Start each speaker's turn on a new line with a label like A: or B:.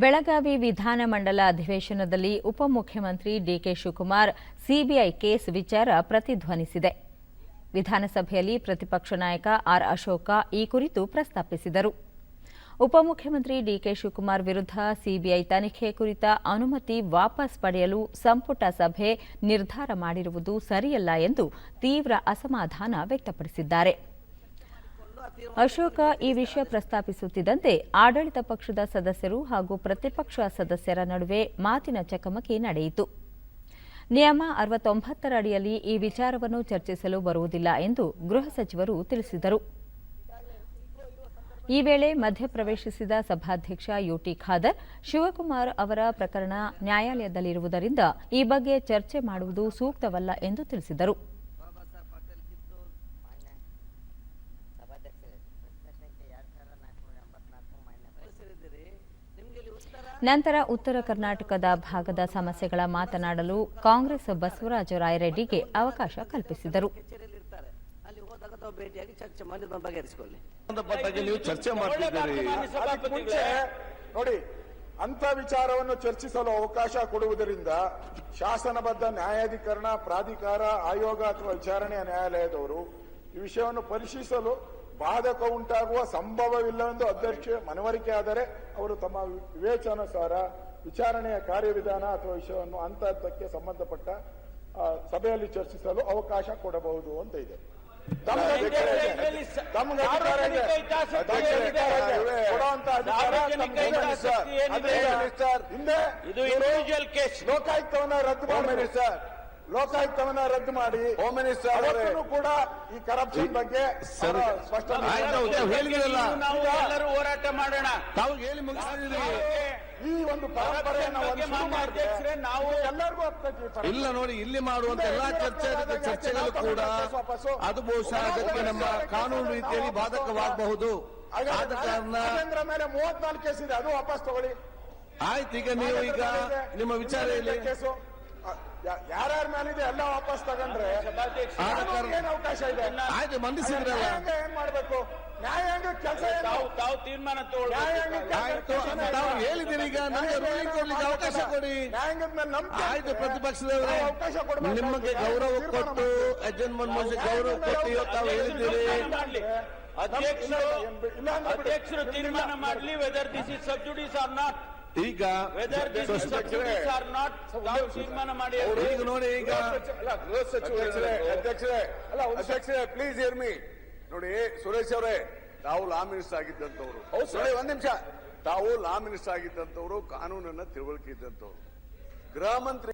A: ಬೆಳಗಾವಿ ವಿಧಾನಮಂಡಲ ಅಧಿವೇಶನದಲ್ಲಿ ಉಪಮುಖ್ಯಮಂತ್ರಿ ಡಿಕೆ ಶಿವಕುಮಾರ್ ಸಿಬಿಐ ಕೇಸ್ ವಿಚಾರ ಪ್ರತಿಧ್ವನಿಸಿದೆ. ವಿಧಾನಸಭೆಯಲ್ಲಿ ಪ್ರತಿಪಕ್ಷ ನಾಯಕ ಆರ್ ಅಶೋಕ ಈ ಕುರಿತು ಪ್ರಸ್ತಾಪಿಸಿದರು. ಉಪಮುಖ್ಯಮಂತ್ರಿ ಡಿಕೆ ಶಿವಕುಮಾರ್ ವಿರುದ್ಧ ಸಿಬಿಐ ತನಿಖೆ ಕುರಿತ ಅನುಮತಿ ವಾಪಸ್ ಪಡೆಯಲು ಸಂಪುಟ ಸಭೆ ನಿರ್ಧಾರ ಮಾಡಿರುವುದು ಸರಿಯಲ್ಲ ಎಂದು ತೀವ್ರ ಅಸಮಾಧಾನ ವ್ಯಕ್ತಪಡಿಸಿದ್ದಾರೆ. ಅಶೋಕ ಈ ವಿಷಯ ಪ್ರಸ್ತಾಪಿಸುತ್ತಿದ್ದಂತೆ ಆಡಳಿತ ಪಕ್ಷದ ಸದಸ್ಯರು ಹಾಗೂ ಪ್ರತಿಪಕ್ಷ ಸದಸ್ಯರ ನಡುವೆ ಮಾತಿನ ಚಕಮಕಿ ನಡೆಯಿತು. ನಿಯಮ ಅರವತ್ತೊಂಬತ್ತರ ಅಡಿಯಲ್ಲಿ ಈ ವಿಚಾರವನ್ನು ಚರ್ಚಿಸಲು ಬರುವುದಿಲ್ಲ ಎಂದು ಗೃಹ ಸಚಿವರು ತಿಳಿಸಿದರು. ಈ ವೇಳೆ ಮಧ್ಯಪ್ರವೇಶಿಸಿದ ಸಭಾಧ್ಯಕ್ಷ ಯುಟಿ ಖಾದರ್, ಶಿವಕುಮಾರ್ ಅವರ ಪ್ರಕರಣ ನ್ಯಾಯಾಲಯದಲ್ಲಿರುವುದರಿಂದ ಈ ಬಗ್ಗೆ ಚರ್ಚೆ ಮಾಡುವುದು ಸೂಕ್ತವಲ್ಲ ಎಂದು ತಿಳಿಸಿದರು. ನಂತರ ಉತ್ತರ ಕರ್ನಾಟಕದ ಭಾಗದ ಸಮಸ್ಯೆಗಳ ಮಾತನಾಡಲು ಕಾಂಗ್ರೆಸ್ ಬಸವರಾಜ ರಾಯರೆಡ್ಡಿಗೆ ಅವಕಾಶ ಕಲ್ಪಿಸಿದರು.
B: ನೋಡಿ ಅಂತ ವಿಚಾರವನ್ನು ಚರ್ಚಿಸಲು ಅವಕಾಶ ಕೊಡುವುದರಿಂದ ಶಾಸನಬದ್ಧ ನ್ಯಾಯಾಧಿಕರಣ, ಪ್ರಾಧಿಕಾರ, ಆಯೋಗ ಅಥವಾ ವಿಚಾರಣೆಯ ನ್ಯಾಯಾಲಯದವರು ಈ ವಿಷಯವನ್ನು ಪರಿಶೀಲಿಸಲು ಬಾಧಕ ಉಂಟಾಗುವ ಸಂಭವವಿಲ್ಲವೆಂದು ಅಧ್ಯಕ್ಷ ಮನವರಿಕೆ ಆದರೆ ಅವರು ತಮ್ಮ ವಿವೇಚನಾನುಸಾರ ವಿಚಾರಣೆಯ ಕಾರ್ಯವಿಧಾನ ಅಥವಾ ವಿಷಯವನ್ನು ಹಂತ ಹಂತಕ್ಕೆ ಸಂಬಂಧಪಟ್ಟ ಸಭೆಯಲ್ಲಿ ಚರ್ಚಿಸಲು ಅವಕಾಶ ಕೊಡಬಹುದು ಅಂತ ಇದೆ. ಇದೆ.
C: ಇಂಡಿವಿಜುವಲ್ ಕೇಸ್
B: ಲೋಕಾಯುಕ್ತವನ್ನ ರದ್ದು ಮಾಡಿ ಸರ್ ಲೋಕಾಯುಕ್ತವನ್ನ ರದ್ದು ಮಾಡಿ
C: ಹೋಮ್ ಮಿನಿಸ್ಟರ್ ಅವರೇ.
B: ಕೂಡ ಈ ಕರಪ್ಷನ್ ಬಗ್ಗೆ ಸ್ಪಷ್ಟನೆ
D: ನಾವು ಹೋರಾಟ ಮಾಡೋಣ.
C: ತಾವು ಹೇಳಿ ಮುಗಿಸಿದ್ರಿ
B: ಈ ಒಂದು ಪರಂಪರೆಯನ್ನು
D: ಅಧ್ಯಕ್ಷರೇ, ನಾವು
B: ಎಲ್ಲರಿಗೂ ಆಗ್ತದೆ
C: ಇಲ್ಲ ನೋಡಿ ಇಲ್ಲಿ ಮಾಡುವಂತ ಎಲ್ಲಾ ಚರ್ಚೆ ಚರ್ಚೆಗಳು ಕೂಡ ಅದು ಬಹುಶಃ ಅದಕ್ಕೆ ನಮ್ಮ ಕಾನೂನು ರೀತಿಯಲ್ಲಿ ಬಾಧಕವಾಗಬಹುದು. ಆದ ಕಾರಣ
B: ಮೇಲೆ ಮೂವತ್ನಾಲ್ಕು ಕೇಸ್ ಇದೆ ಅದು ವಾಪಸ್ ತಗೊಳ್ಳಿ.
C: ಆಯ್ತು ಈಗ ನೀವು ಈಗ ನಿಮ್ಮ ವಿಚಾರ ಇಲ್ಲಿ
B: ಕೇಸು. ಯಾರ್ಯಾರ ಮೇಲಿದೆ ಎಲ್ಲ ವಾಪಸ್ ತಗೊಂಡ್ರೆ ಏನ್ ಅವಕಾಶ ಇದೆ
C: ಆಯ್ತು ಮಂಡಿಸಿದ್ರಲ್ಲ
B: ನ್ಯಾಯಾಂಗ ಏನ್ ಮಾಡ್ಬೇಕು ನ್ಯಾಯಾಂಗ ಕೆಲಸ
D: ತಾವು ತೀರ್ಮಾನ
C: ತಾವು ಹೇಳಿದಿರಿ ಈಗ ನನಗೆ ರೂಲಿಂಗ್ ಕೊಡ್ಲಿಕ್ಕೆ ಅವಕಾಶ ಕೊಡಿ
B: ನ್ಯಾಯಾಂಗದ ಮೇಲೆ ನಂಬಿಕೆ
C: ಆಯ್ತು ಪ್ರತಿಪಕ್ಷದವರೇ
B: ಅವಕಾಶ ಕೊಡ್ಬೇಕು.
C: ನಿಮಗೆ ಗೌರವ ಕೊಟ್ಟು ಅಜ್ಜನ್ ಮನಮೋಹನ್ ಗೌರವ ಕೊಟ್ಟು ತಾವು ಹೇಳಿದ್ದೀರಿ
D: ತೀರ್ಮಾನ ಮಾಡ್ಲಿ ಅಧ್ಯಕ್ಷರು ಅಧ್ಯಕ್ಷರು ತೀರ್ಮಾನ ಮಾಡ್ಲಿ whether this is sub judice or not
C: ಈಗ ಈಗ ನೋಡಿ ಈಗ
B: ಅಲ್ಲ ಗೃಹ ಸಚಿವರೇ ಅಧ್ಯಕ್ಷರೇ ಅಲ್ಲ ಅಧ್ಯಕ್ಷರೇ ಪ್ಲೀಸ್ ಇರ್ಮಿ ಮೀ ನೋಡಿ ಸುರೇಶ್ ಅವರೇ ತಾವು ಲಾ ಮಿನಿಸ್ಟರ್ ಆಗಿದ್ದಂತವ್ರು ನೋಡಿ ಒಂದ್ ನಿಮಿಷ. ತಾವು ಲಾ ಮಿನಿಸ್ಟರ್ ಆಗಿದ್ದಂತವ್ರು ಕಾನೂನನ್ನ ತಿಳುವಳಿಕೆ ಇದ್ದಂತವ್ರು ಗೃಹ ಮಂತ್ರಿ